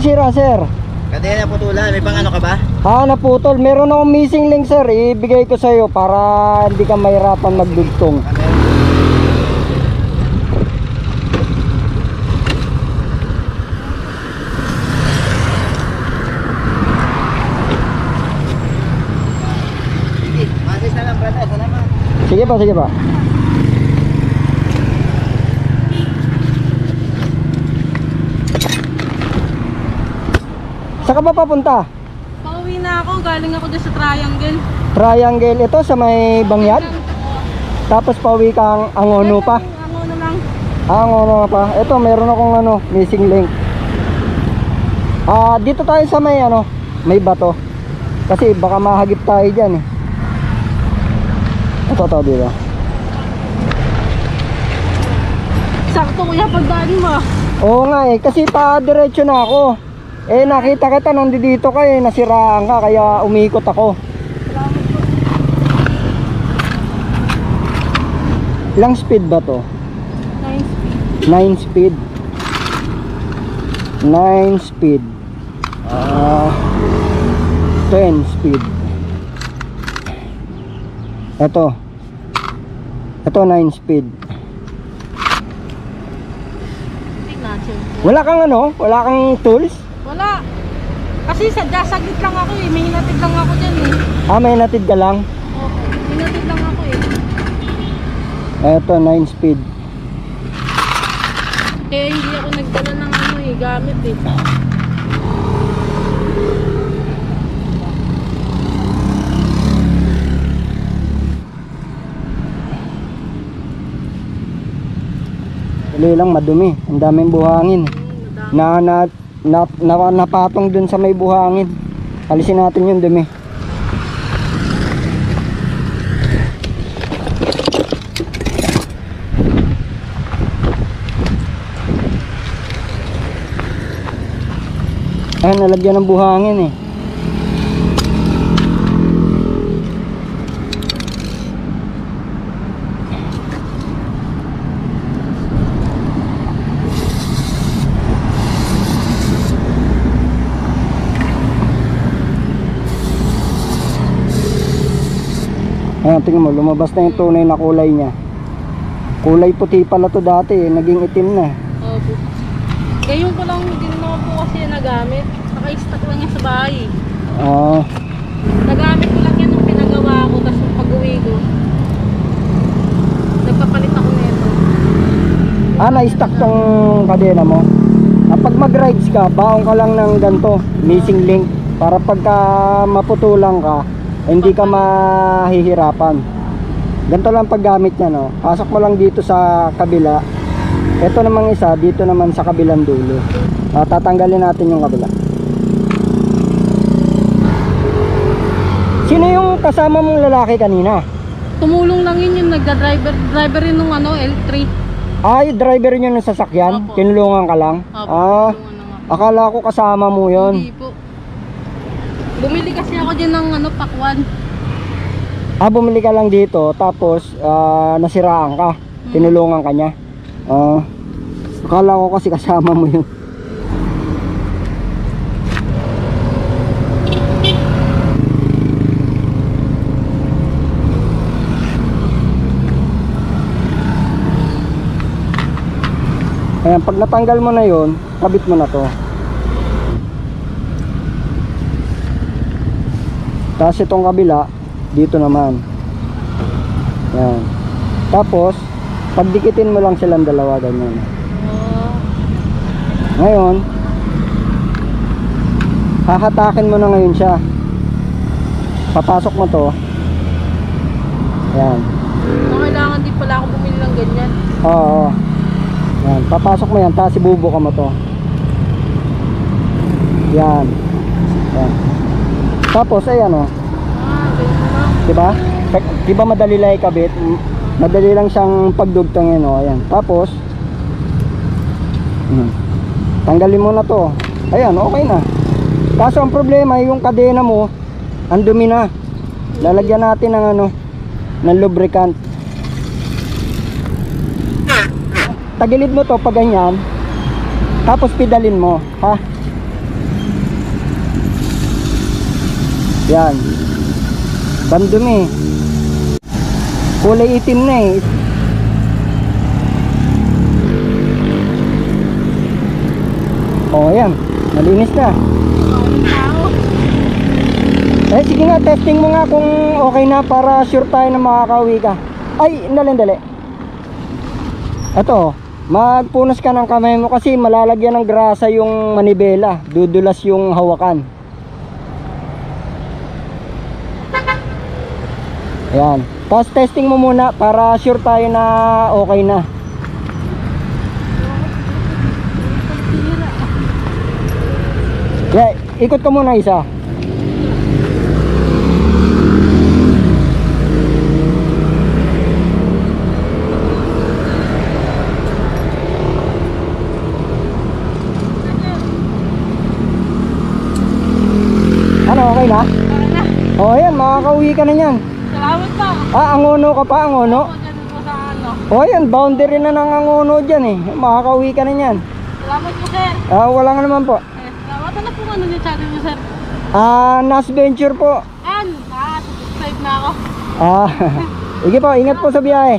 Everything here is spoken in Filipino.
nasira, sir? Kadena putulan, may pang ano ka ba? Ah, naputol. Meron akong missing link, sir. Ibigay ko sa'yo para hindi ka mahirapan magdugtong. Brother, salamat. Sige pa, sige pa. Saan ka ba papunta? Pauwi na ako, galing ako dyan sa triangle. Triangle ito sa may bangyad? Tapos pauwi kang Angono pa? Ang ano lang. Ah, Angono pa. Ito, meron akong ano, missing link. Ah, dito tayo sa may ano, may bato. Kasi baka mahagip tayo diyan eh. Ito to dito. Sakto kuya pagdaan mo. Oo nga eh, kasi pa diretso na ako. Eh nakita kita nandito ka eh, nasiraan ka kaya umikot ako. Ilang speed ba to? 9 speed. 9 speed. 9 speed. Ah 10 speed. Ito. Ito 9 speed. Wala kang ano? Wala kang tools? Wala. Kasi sadya saglit lang ako eh. May hinatid lang ako dyan eh. Ah, may natid ka lang? Oo. Hinatid lang ako eh. Ito 9 speed. Kaya hindi ako nagdala ng ano eh, gamit eh. Tuloy lang madumi. Ang daming buhangin. Madami. Na, na, na, na, napatong dun sa may buhangin. Alisin natin yung dumi. Ayan, nalagyan ng buhangin eh. Ayan, tingnan mo, lumabas na yung tunay na kulay niya. Kulay puti pala to dati eh, naging itim na. Opo. Ngayon ko lang din naman po kasi nagamit. Naka-stock lang yan sa bahay. eh. Ah, Nagamit ko lang yan nung pinagawa ko. Tapos nung pag-uwi ko, nagpapalit ako nito. ah, na-stock tong kadena mo. Kapag mag-rides ka, baon ka lang ng ganito, missing link. Para pagka maputulang ka, hindi ka mahihirapan. Ganito lang paggamit niya, no? Pasok mo lang dito sa kabila. Ito namang isa, dito naman sa kabilang dulo. Ah, tatanggalin natin yung kabila. Sino yung kasama mong lalaki kanina? Tumulong lang yun yung nagda-driver driver rin nung ano, L3. Ah, yung driver niyo ng sasakyan? Opo. Tinulungan ka lang? Opo, ah, tulungan lang ako. akala ko kasama mo yon. Hindi po. Bumili kasi ako din ng ano, pakwan. Ah, bumili ka lang dito, tapos ah, nasiraan ka. Tinulungan ka niya. Ah, akala ko kasi kasama mo yun. Ayan, pag natanggal mo na yon, kabit mo na to. Tapos itong kabila, dito naman. Yan. Tapos, pagdikitin mo lang silang dalawa ganyan. Ngayon, hahatakin mo na ngayon siya. Papasok mo to. Yan. so, kailangan din pala ako bumili ng ganyan. Oo. Yan. Papasok mo yan, tapos ibubuka mo to. Yan. Tapos, ayan o. Ganyan lang. Diba? Pag- Diba madali lang ikabit? Madali lang siyang pagdugtongin, oh. Ayan. Tapos, hmm, tanggalin mo na to. Ayan, okay na. Kaso ang problema, yung kadena mo, ang dumi na. Lalagyan natin ng ano, ng lubricant. Tagilid mo to pag ganyan. Tapos pedalin mo, ha? Yan. Bandumi. Kulay itim na eh. Oh, yan. Malinis na. Eh, sige nga, testing mo nga kung okay na para sure tayo na makakauwi ka. Ay, dali, dali. Ito, magpunas ka ng kamay mo kasi malalagyan ng grasa yung manibela. Dudulas yung hawakan. Ayan. Tapos testing mo muna para sure tayo na okay na. Yeah, ikot ka muna isa. Ano, okay na? Okay na. O, ayan, makakauwi ka na yan. Salamat po. Ah, angono ka pa, angono? Ako dyan po sa ano. O, ayan, boundary na ng angono dyan eh. Makakauwi ka na yan. Salamat po sir. Ah, wala nga naman po. Eh, salamat na po ano yung channel niyo sir. Ah, Nas Venture po. Ah, subscribe na ako. Ah, sige po, ingat po sa biyahe.